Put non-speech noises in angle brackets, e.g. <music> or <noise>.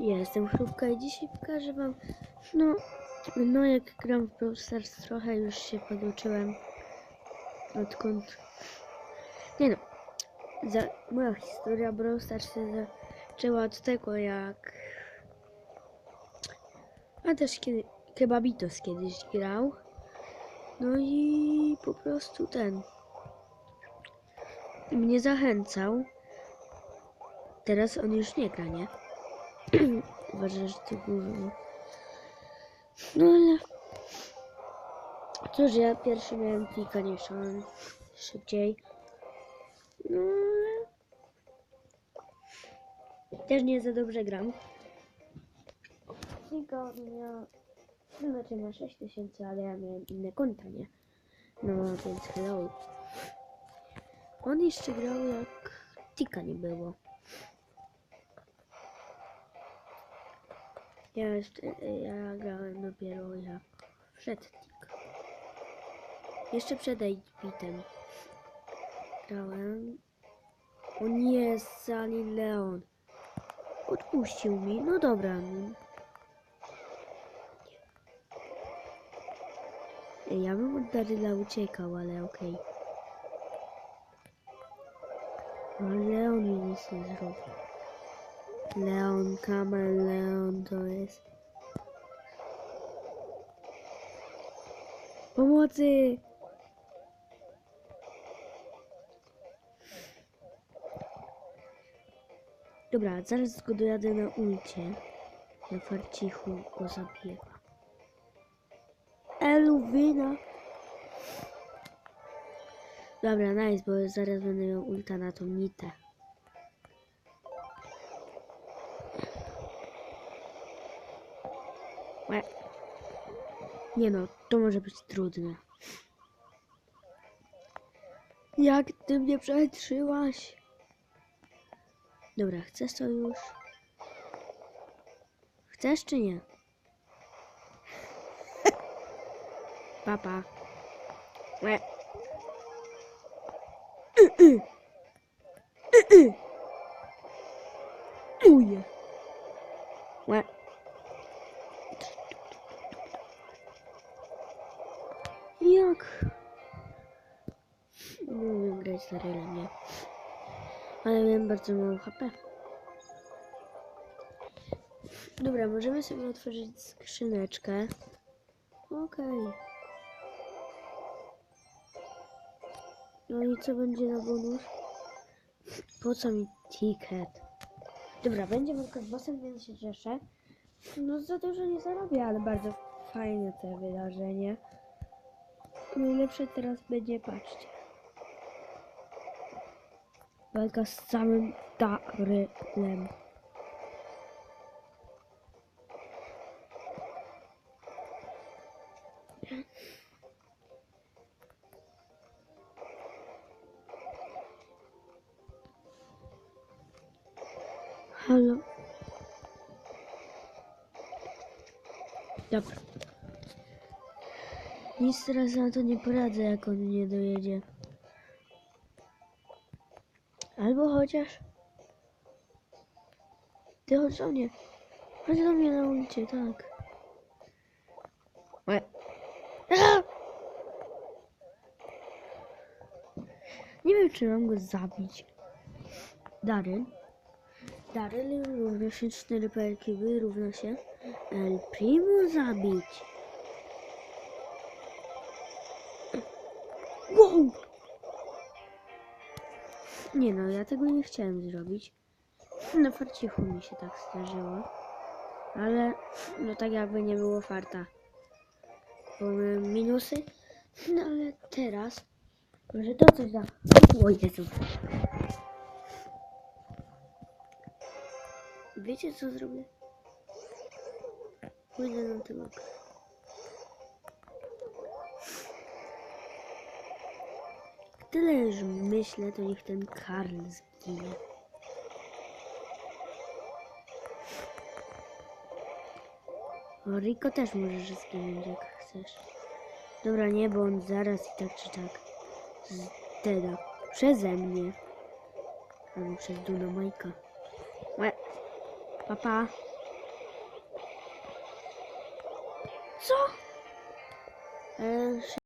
Ja jestem Chrupka i dzisiaj pokażę wam, no, no jak gram w Brawl Stars trochę już się poduczyłem, odkąd, nie no, za, moja historia Brawl Stars się zaczęła od tego jak, a też kiedy, Kebabitos kiedyś grał, no i po prostu ten, mnie zachęcał, teraz on już nie gra, nie? <clears throat> Uważam, że to gówno. No ale... Cóż, ja pierwszy miałem klika niż on. Szybciej. No ale... Też nie za dobrze gram. On miał... Znaczy ma 6000, ale ja miałem inne konta, nie? No więc hello. On jeszcze grał jak Tika nie było. Ja, jeszcze, ja grałem dopiero jak wszedł tik. Jeszcze przed 8-bitem grałem. O nie, Sali Leon. Odpuścił mi. No dobra. No. Ja bym od Daryla uciekał, ale okej. Ale Leon mi nic nie zrobił. Leon, Kamel, Leon to jest. Pomocy! Dobra, zaraz go dojadę na ulcie. Na farcichu go zabiega. Eluwina! Dobra, nice, bo zaraz będę miał ulta na tą nitę. Nie no, to może być trudne. Jak ty mnie przetrzyłaś? Dobra, chcesz to już? Chcesz czy nie? Papa. Łe. Uje. Łe. Jak? Nie umiem grać z Darylem, nie? Ale miałem bardzo mało HP. Dobra, możemy sobie otworzyć skrzyneczkę. Okej. No i co będzie na bonus? Po co mi ticket? Dobra, będzie walka z bossem, więc się cieszę. No za dużo nie zarobię, ale bardzo fajne to wydarzenie. Najlepsze teraz będzie, patrzcie. Walka z samym Darylem. Halo. Dobra. Nic teraz na to nie poradzę, jak on nie dojedzie. Albo chociaż... Ty chodź do mnie. Chodź do mnie na ulicie, tak. Łe. <laughs> Nie wiem, czy mam go zabić. Daryl. Daryl równa się 4 PLKB równa się El Primo zabić. Wow! Nie no, ja tego nie chciałem zrobić. Na farcichu mi się tak zdarzyło. Ale no tak jakby nie było farta. Miałem minusy. No ale teraz może to coś da. O Jezu. Wiecie co zrobię? Pójdę na tego. tyle już myślę, to niech ten Karl zginie. Riko też możesz zginąć, jak chcesz. Dobra, nie, bo on zaraz i tak czy tak zdeda. Przeze mnie. Albo przez Duna Majka. Łe. Papa. Co? E,